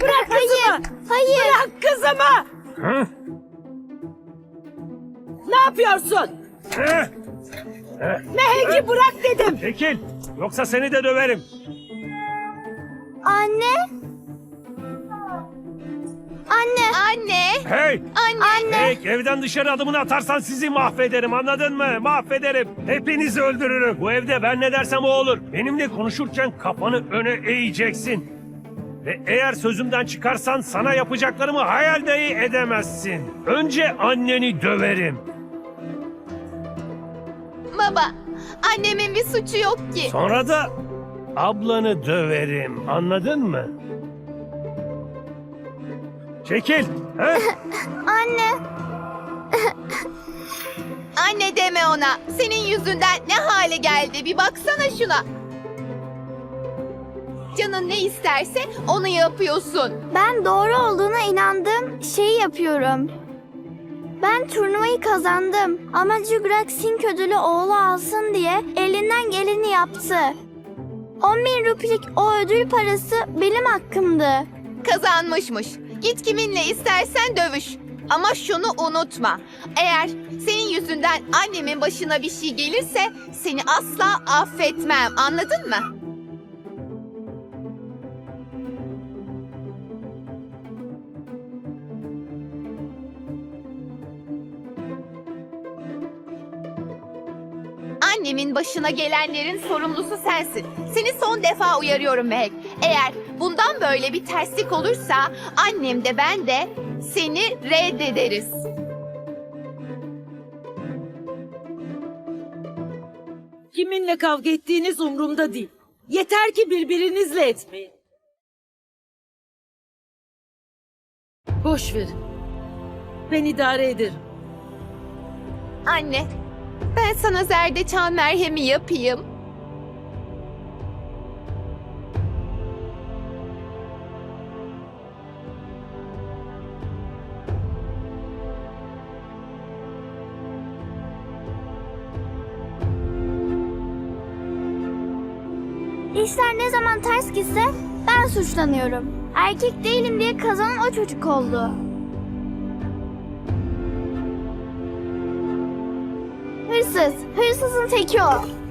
Bırak kızımı. Hayır. Bırak kızımı. Hı? Ne yapıyorsun? Hı? Mehek'i bırak dedim. Çekil. Yoksa seni de döverim. Anne. Anne. Anne, Hey! anne. Hey! Evden dışarı adımını atarsan sizi mahvederim anladın mı? Mahvederim. Hepinizi öldürürüm. Bu evde ben ne dersem o olur. Benimle konuşurken kafanı öne eğeceksin. Ve eğer sözümden çıkarsan sana yapacaklarımı hayal dahi edemezsin. Önce anneni döverim. Baba, annemin bir suçu yok ki. Sonra da ablanı döverim. Anladın mı? Çekil. He? Anne. Anne deme ona. Senin yüzünden ne hale geldi bir baksana şuna. Canın ne isterse onu yapıyorsun. Ben doğru olduğuna inandığım şeyi yapıyorum. Ben turnuvayı kazandım ama Cügrak Sink ödülü oğlu alsın diye elinden geleni yaptı. 10 bin rupilik o ödül parası benim hakkımdı. Kazanmışmış. Git kiminle istersen dövüş. Ama şunu unutma. Eğer senin yüzünden annemin başına bir şey gelirse seni asla affetmem. Anladın mı? Annemin başına gelenlerin sorumlusu sensin. Seni son defa uyarıyorum Mehek. Eğer bundan böyle bir terslik olursa annem de ben de seni reddederiz. Kiminle kavga ettiğiniz umurumda değil. Yeter ki birbirinizle etmeyin. Boş verin. Ben idare ederim. Anne, ben sana zerdeçal merhemi yapayım. İşler ne zaman ters gitse ben suçlanıyorum. Erkek değilim diye kazanan o çocuk oldu. Hırsız, hırsızın teki o.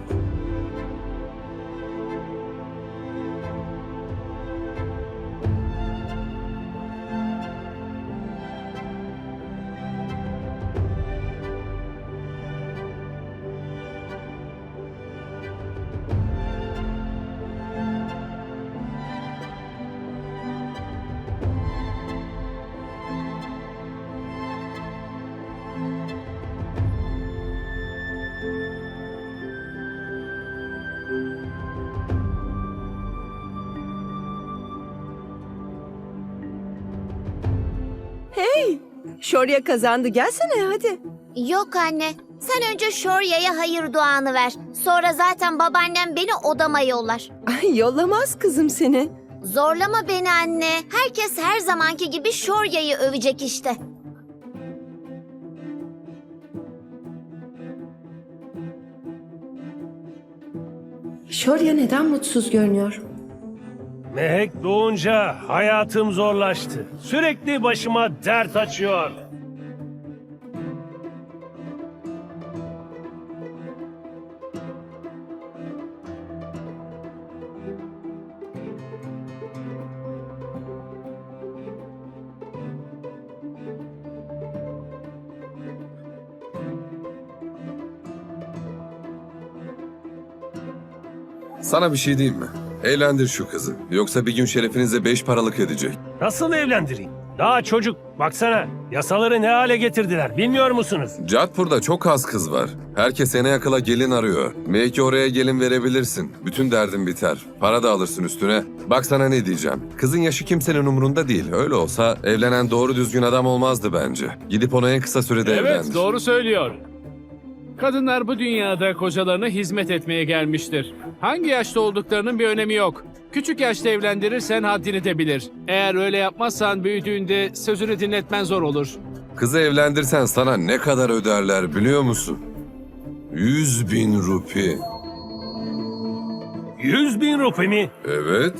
Şorya kazandı. Gelsene hadi. Yok anne. Sen önce Şorya'ya hayır duanı ver. Sonra zaten babaannem beni odama yollar. Ay yollamaz kızım seni. Zorlama beni anne. Herkes her zamanki gibi Şorya'yı övecek işte. Şorya neden mutsuz görünüyor? Mehek doğunca hayatım zorlaştı. Sürekli başıma dert açıyor. Sana bir şey diyeyim mi? Eğlendir şu kızı. Yoksa bir gün şerefinize beş paralık edecek. Nasıl evlendireyim? Daha çocuk. Baksana yasaları ne hale getirdiler bilmiyor musunuz? Cadpur'da çok az kız var. Herkes sene yakıla gelin arıyor. Belki oraya gelin verebilirsin. Bütün derdin biter. Para da alırsın üstüne. Bak sana ne diyeceğim. Kızın yaşı kimsenin umurunda değil. Öyle olsa evlenen doğru düzgün adam olmazdı bence. Gidip ona en kısa sürede Evet evlendir. doğru söylüyor. Kadınlar bu dünyada kocalarına hizmet etmeye gelmiştir. Hangi yaşta olduklarının bir önemi yok. Küçük yaşta evlendirirsen haddini de bilir. Eğer öyle yapmazsan büyüdüğünde sözünü dinletmen zor olur. Kızı evlendirsen sana ne kadar öderler biliyor musun? Yüz bin rupi. Yüz bin rupi mi? Evet.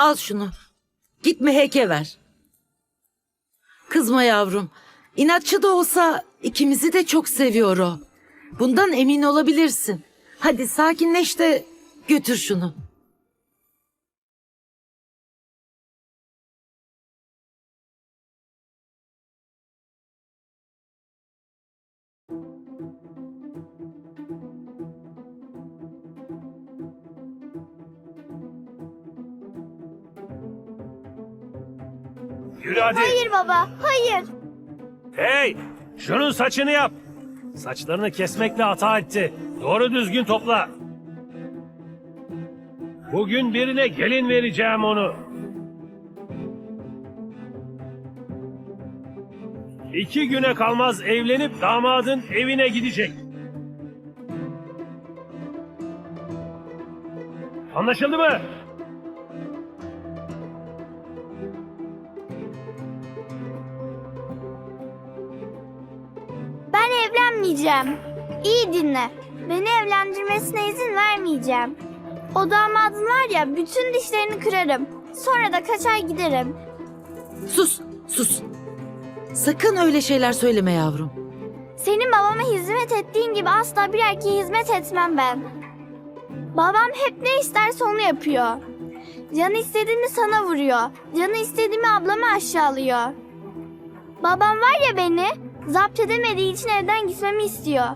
Al şunu. Git Mehek'e ver. Kızma yavrum. İnatçı da olsa ikimizi de çok seviyor o. Bundan emin olabilirsin. Hadi sakinleş de götür şunu. Yürü hadi. Hayır baba, hayır. Hey! Şunun saçını yap. Saçlarını kesmekle hata etti. Doğru düzgün topla. Bugün birine gelin vereceğim onu. İki güne kalmaz evlenip damadın evine gidecek. Anlaşıldı mı? Evlenmeyeceğim. İyi dinle. Beni evlendirmesine izin vermeyeceğim. O damadın var ya bütün dişlerini kırarım. Sonra da kaçar giderim. Sus, sus. Sakın öyle şeyler söyleme yavrum. Senin babama hizmet ettiğin gibi asla bir erkeğe hizmet etmem ben. Babam hep ne isterse onu yapıyor. Canı istediğini sana vuruyor. Canı istediğimi ablama aşağılıyor. Babam var ya beni zapt edemediği için evden gitmemi istiyor.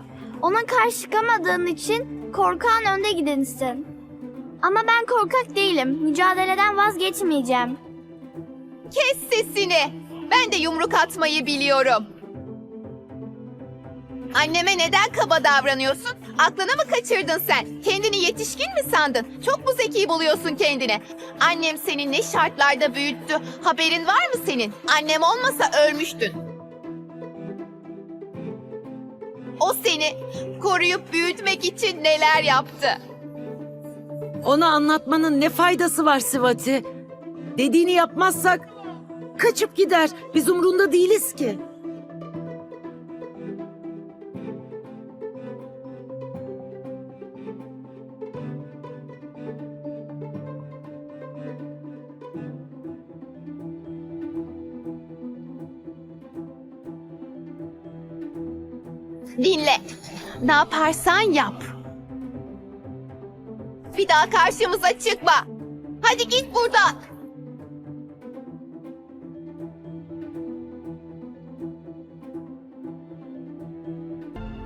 Ona karşı çıkamadığın için korkağın önde gidenisin. Ama ben korkak değilim. Mücadeleden vazgeçmeyeceğim. Kes sesini. Ben de yumruk atmayı biliyorum. Anneme neden kaba davranıyorsun? Aklını mı kaçırdın sen? Kendini yetişkin mi sandın? Çok mu zeki buluyorsun kendini? Annem seni ne şartlarda büyüttü? Haberin var mı senin? Annem olmasa ölmüştün. Seni koruyup büyütmek için neler yaptı? Ona anlatmanın ne faydası var Sivati? Dediğini yapmazsak kaçıp gider. Biz umrunda değiliz ki. Dinle. Ne yaparsan yap. Bir daha karşımıza çıkma. Hadi git buradan.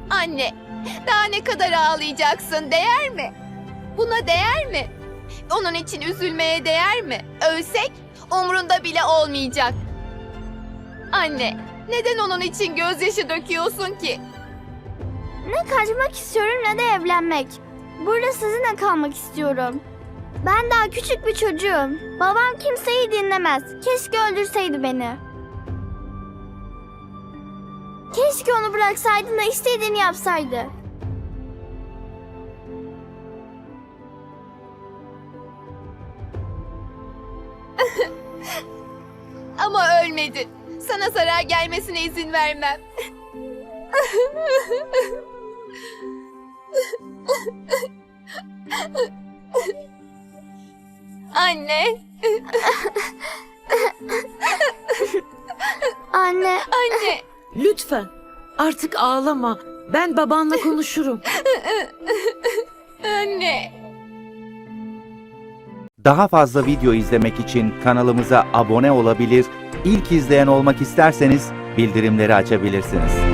Anne, daha ne kadar ağlayacaksın? Değer mi? Buna değer mi? Onun için üzülmeye değer mi? Ölsek umrunda bile olmayacak. Anne, neden onun için gözyaşı döküyorsun ki? Ne kaçmak istiyorum ne de evlenmek. Burada sizinle kalmak istiyorum. Ben daha küçük bir çocuğum. Babam kimseyi dinlemez. Keşke öldürseydi beni. Keşke onu bıraksaydın da istediğini yapsaydı. Ama ölmedin. Sana zarar gelmesine izin vermem. Anne, Anne, anne. Lütfen artık ağlama. Ben babanla konuşurum. Anne. Daha fazla video izlemek için kanalımıza abone olabilir, ilk izleyen olmak isterseniz bildirimleri açabilirsiniz.